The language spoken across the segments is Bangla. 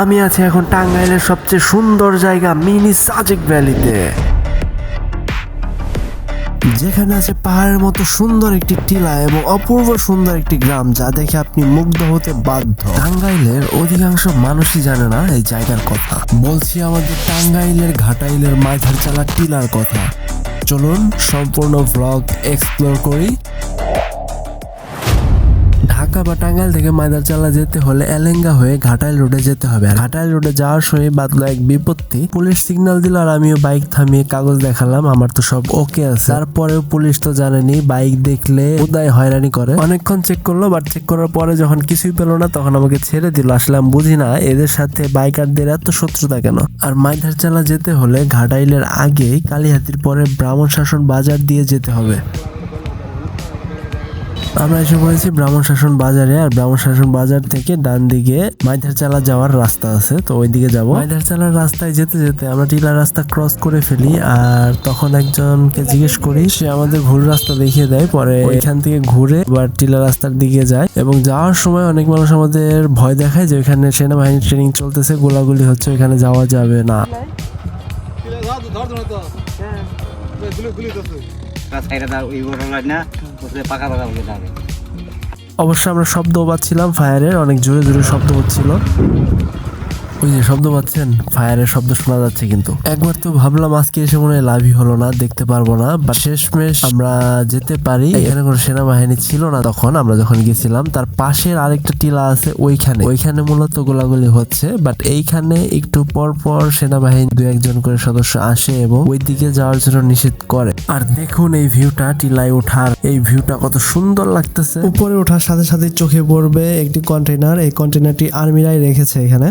আমি আছি এখন টাঙ্গাইলের সবচেয়ে সুন্দর জায়গা, মিনি সাজেক ভ্যালিতে। যেখানে আছে পাহাড়ের মতো সুন্দর একটি টিলা এবং অপূর্ব সুন্দর একটি গ্রাম, যা দেখে আপনি মুগ্ধ হতে বাধ্য। টাঙ্গাইলের অধিকাংশ মানুষই জানে না এই জায়গার কথা। বলছি আমাদের টাঙ্গাইলের ঘাটাইলের মাঝার চালা টিলার কথা। চলুন সম্পূর্ণ ব্লগ এক্সপ্লোর করি। ঢাকা বা টাঙ্গাইল থেকে মাদারচালা যেতে হলে এলেঙ্গা হয়ে ঘাটাইল রোডে যেতে হবে। আর ঘাটাইল রোডে যাওয়ার সময় বাদলো এক বিপত্তি। পুলিশ সিগন্যাল দিল আর আমিও বাইক থামিয়ে কাগজ দেখালাম, আমার তো সব ওকে আছে। তারপরেও পুলিশ তো জানেনি, বাইক দেখলে উদয় হয়রানি করে। অনেকক্ষণ চেক করল বাট চেক করার পরে যখন কিছুই পেল না, তখন আমাকে ছেড়ে দিল। আসলে আমি বুঝি না, এদের সাথে বাইকারদের এত শত্রুতা কেন? আর মাইধারচালা যেতে হলে ঘাটাইলের আগেই কালীহাতির পরে ব্রাহ্মণ শাসন বাজার দিয়ে যেতে হবে। আমরা এসে পড়েছি ব্রাহ্মণ শাসন বাজারে, আর ব্রাহ্মণ শাসন বাজার থেকে ডান দিকে মাইধার চালা যাওয়ার রাস্তা আছে, তো ওই দিকে যাব। মাইধার চালার রাস্তায় যেতে যেতে আমরা টিলা রাস্তা ক্রস করে ফেলি, আর তখন একজনকে জিজ্ঞেস করি, সে আমাদের ভুল রাস্তা দেখিয়ে দেয়, পরে এখান থেকে ঘুরে আবার টিলা রাস্তার দিকে যায়। এবং যাওয়ার সময় অনেক মানুষ আমাদের ভয় দেখায় যে ওইখানে সেনাবাহিনীর ট্রেনিং চলতেছে, গোলাগুলি হচ্ছে, ওইখানে যাওয়া যাবে না। পাকা অবশ্য আমরা শব্দ পাচ্ছিলাম ফায়ারের অনেক জোরে জোরে শব্দ হচ্ছিল। ওই যে শব্দ পাচ্ছেন, ফায়ারের শব্দ শোনা যাচ্ছে কিন্তু। একবার তো ভাবলাম আজকে এসে মনে হয় লাভই হলো না, দেখতে পারব না বা শেষমেশ আমরা যেতে পারি। এখানে কোনো সেনাবাহিনী ছিল না তখন, আমরা যখন গেছিলাম, তার পাশের আরেকটা টিলা আছে ওইখানে। ওইখানে মূলত গোলাগুলি হচ্ছে বাট এইখানে একটু পর পর সেনাবাহিনী দু একজন করে সদস্য আসে এবং ওই দিকে যাওয়ার জন্য নিষেধ করে। আর দেখুন এই ভিউটা, টিলায় ওঠার এই ভিউটা কত সুন্দর লাগতেছে। উপরে ওঠার সাথে সাথে চোখে পড়বে একটি কন্টেনার এই কন্টেনারটি আর্মিরাই রেখেছে এখানে।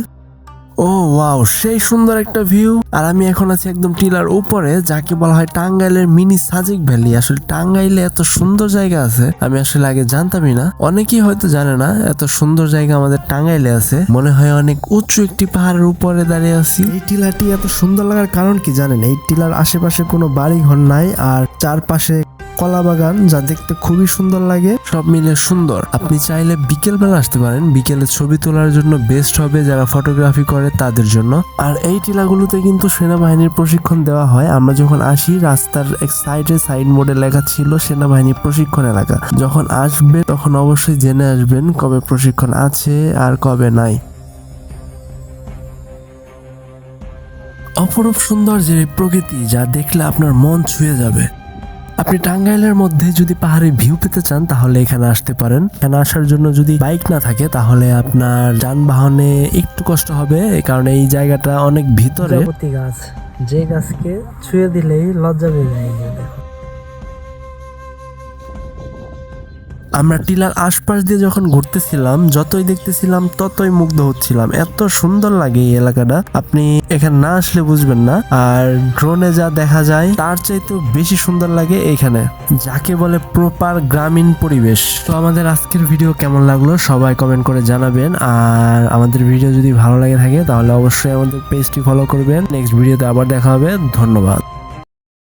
ও, ওয়াও, সেই সুন্দর একটা ভিউ। আর আমি এখন আছি একদম টিলার উপরে, যাকে বলা হয় টাঙ্গাইলের মিনি সাজিক ভ্যালি। আসলে টাঙ্গাইলে এত সুন্দর জায়গা আছে, আমি আসলে আগে জানতামই না। অনেকেই হয়তো জানে না, এত সুন্দর জায়গা আমাদের টাঙ্গাইলে আছে। মনে হয় অনেক উঁচু একটি পাহাড়ের উপরে দাঁড়িয়ে আছি। এই টিলাটি এত সুন্দর লাগার কারণ কি জানেন? এই টিলার আশেপাশে কোনো বাড়ি ঘর নাই, আর চারপাশে কলা বাগান যা দেখতে খুবই সুন্দর লাগে, সব মিলে সুন্দর। আপনি চাইলে বিকেল বেলা আসতে পারেন, বিকেলে ছবি তোলার জন্য বেস্ট হবে যারা ফটোগ্রাফি করে তাদের জন্য। আর এই টিলাগুলোতে কিন্তু সেনাবাহিনীর প্রশিক্ষণ দেওয়া হয়। আমরা যখন আসি, রাস্তার এক সাইডে মোডে লেখা ছিল সেনাবাহিনী প্রশিক্ষণ এলাকা। যখন আসবে, তখন অবশ্যই জেনে আসবেন কবে প্রশিক্ষণ আছে আর কবে নাই। অপরূপ সুন্দর যে প্রকৃতি যা দেখলে আপনার মন ছুঁয়ে যাবে। আপনি টাঙ্গাইলের মধ্যে যদি পাহাড়ে ভিউ পেতে চান, তাহলে এখানে আসতে পারেন। এখানে আসার জন্য যদি বাইক না থাকে, তাহলে আপনার যানবাহনে একটু কষ্ট হবে কারণে এই জায়গাটা অনেক ভিতরে। গাছ, যে গাছকে ছুঁয়ে দিলেই লজ্জা পেয়ে যায়। আমরা টিলার আশপাশ দিয়ে যখন ঘুরতেছিলাম, যতই দেখতেছিলাম ততই মুগ্ধ হচ্ছিলাম। এত সুন্দর লাগে এই এলাকাটা। আপনি এখানে না আসলে বুঝবেন না। আর ড্রোনে যা দেখা যায়, তার চাইতেও বেশি সুন্দর লাগে এখানে। যাকে বলে প্রপার গ্রামীণ পরিবেশ। তো আমাদের আজকের ভিডিও কেমন লাগল সবাই কমেন্ট করে জানাবেন। আর আমাদের ভিডিও যদি ভালো লাগে থাকে, তাহলে অবশ্যই আমাদের পেজটি ফলো করবেন। নেক্সট ভিডিওতে আবার দেখা হবে। ধন্যবাদ।